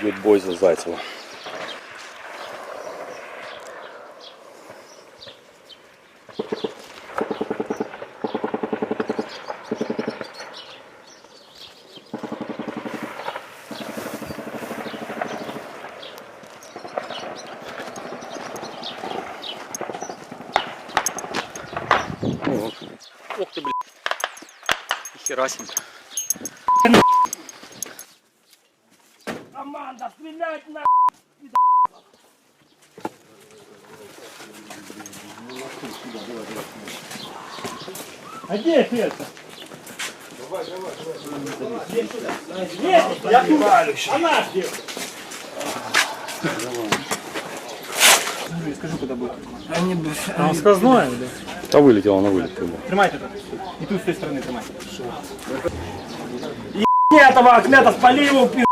дают бой за Зайцева. Ух ты, блядь. Нихера Команда, стрелять на! А где это? Давай, давай, давай. Я тут. Она где? А он сквозное, да? Да вылетел, она вылетела. Тримайте тут. И тут с той стороны тримайте. И этого отмета спалил, пи***.